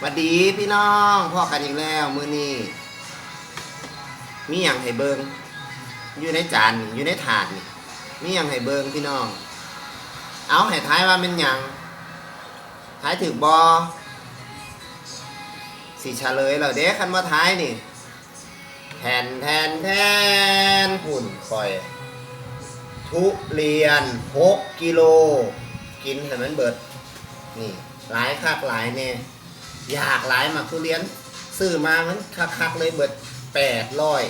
สวัสดีพี่น้องพ่อกันอีกแล้ว มื้อนี้มีหยังให้เบิงอยู่ในจานอยู่ในถาดนี่มีหยังให้เบิงพี่น้อง เอาให้ท้ายว่าเป็นหยังท้ายถึกบอสิเฉลยแล้วเด้คันว่าท้ายนี่แทนแทนแทนหุ่นคอย ทุเรียน6กิโล กินให้มันเบิด นี่หลายคักหลายแน่ อยากหลายหมักทุเรียน ซื้อมามันคักๆเลยเบิดแปดร้อย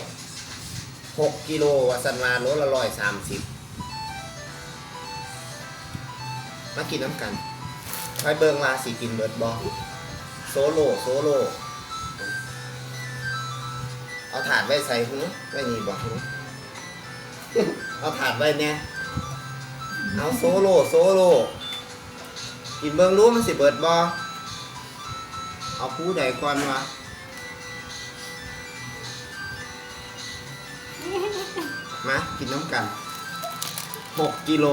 หกกิโลวาสันมาโลละร้อยสามสิบมากินน้ำกันไปเบิงมาสิกินเบิดบอโซโลโซโล เอาถาดไว้ใส่หูไว้นี่บอกหูเอาถาดไว้เนี่ยเอาโซโลโซโล กินเบิงรู้มันสิเบิดบอ เอาผู้ใดก่อนวะมากินน้ำกันหกกิโล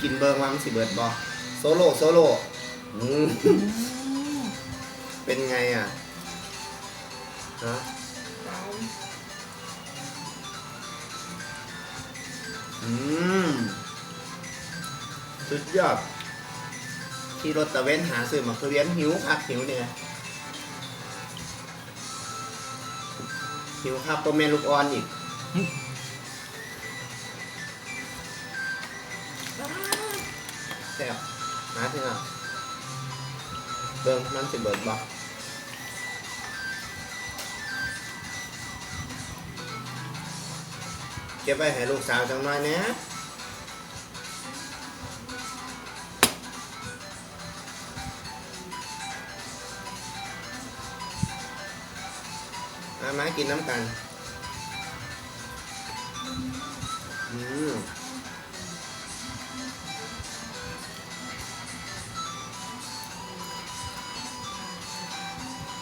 กินเบิงว่ามันสิเบิดบอโซโล่โซโล่อืมเป็นไงอะฮะอืมสุดยอด ที่รถตะเวนหาซื้อมาทุเรียนหิวคักหิวเนี่ยหิวครับตัวเมนลูกอ่อนอีกแซ่บมาที่น่ะเบิ่งมันสิเบิดบอกเก็บไว้ให้ลูกสาวจังหน่อยเนี่ย มามากินน้ำกัน อืม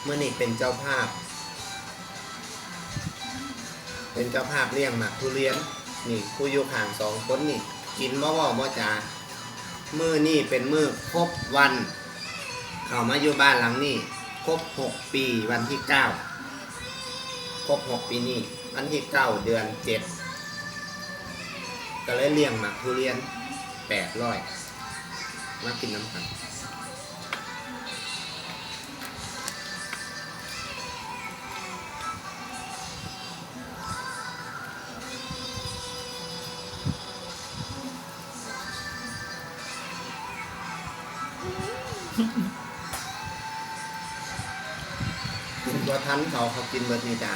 เมื่อนี่เป็นเจ้าภาพ เป็นเจ้าภาพเลี้ยงหมากทุเรียน นี่ผู้อยู่ข้างสองคนนี่ กินบ่บ่บ่จามือนี่เป็นมือครบวัน เขามาอยู่บ้านหลังนี้ครบหกปีวันที่เก้า รบหกปีนี้วันที่เก้าเดือนเจ็ดก็เลยเลี้ยงหมักทุเรียนแปดร้อยมากินน้ำกันตัวทันเขาเขากินเบิดนี่จ้า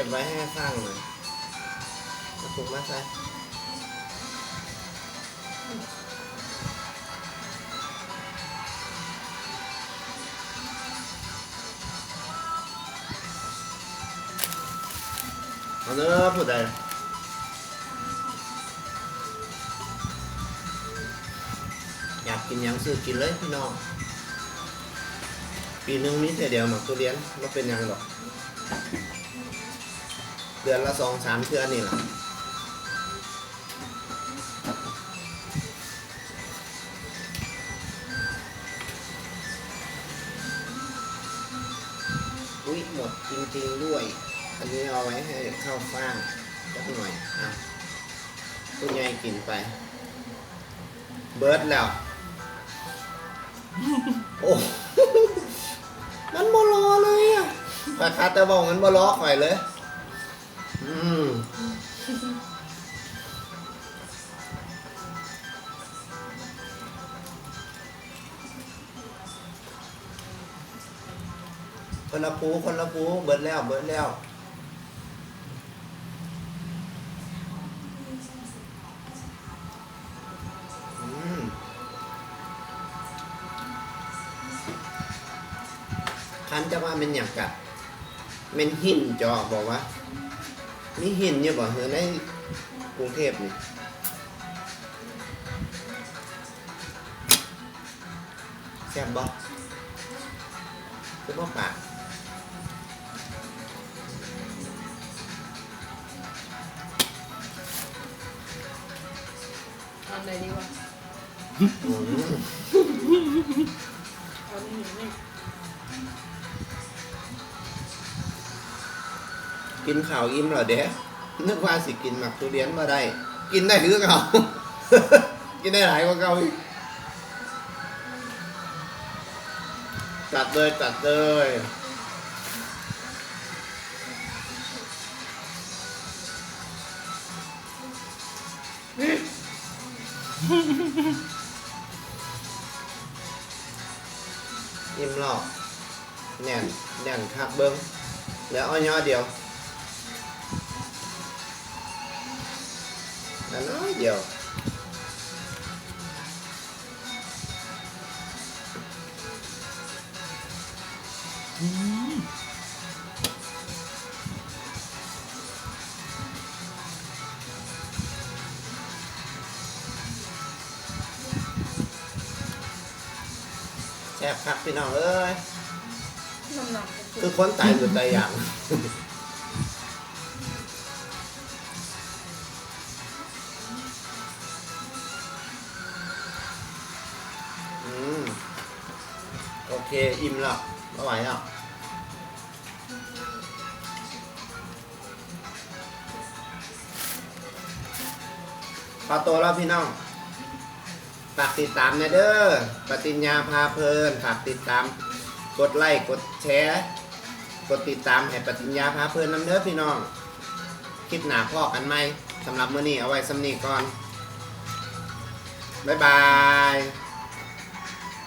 ก็บไว้ให้ข้างหน่อยมาถูกมาใส่เอาเด้อผู้ใดอยากกินยังซื้อกินเลยพี่น้อง ปีหนึงนี้แต่เดียวหมักทุเรียนไม่เป็นยังหรอก ดือนละสองสามเทือนนี่แหละอุ้ยหมดจริงๆด้วย อันนี้เอาไว้ให้ข้าวฟ่างสักหน่อยอะคุณยายกินไป เบิร์ดแล้ว โอ้มันบรอเลยอะปาคาตะบอกมันบรอข่อยเลย อืมคนละปูคนละปูเบิดแล้วเบิดแล้วอืมคันจะว่าเป็นอย่างกับเป็นหินจอบอกว่า มีหินเนี่ยบอกเหือในกรุงเทพนี่แซ่บบอกคือบ่ปากอันไหนดีวะ กินข้าวอิ่มเหรอเด้นึกว่าสิกินหมักทุเรียนมาได้ กินได้หรือเขากินได้หลายกว่าเขาอีกจัดเลยจัดเลยอิ่มหรอกแน่นแน่นคักเบิ้งแล้วเอาย่อเดียว เดียว แซ่บคักพี่น้องเอ้ย น้ำหนักคือคนตายอยู่ตายอย่าง เค อิ่มแล้วไม่ไหวแล้วพอโตแล้วพี่น้อง ฝากติดตามนะเด้อ ปฏิญญาพาเพลิน ฝากติดตาม กดไลค์ กดแชร์ กดติดตามให้ปฏิญญาพาเพลินน้ำเด้อพี่น้อง คลิปหนาพ่อกันไหมสำหรับมื้อนี้เอาไว้สำนีก่อน บ๊ายบาย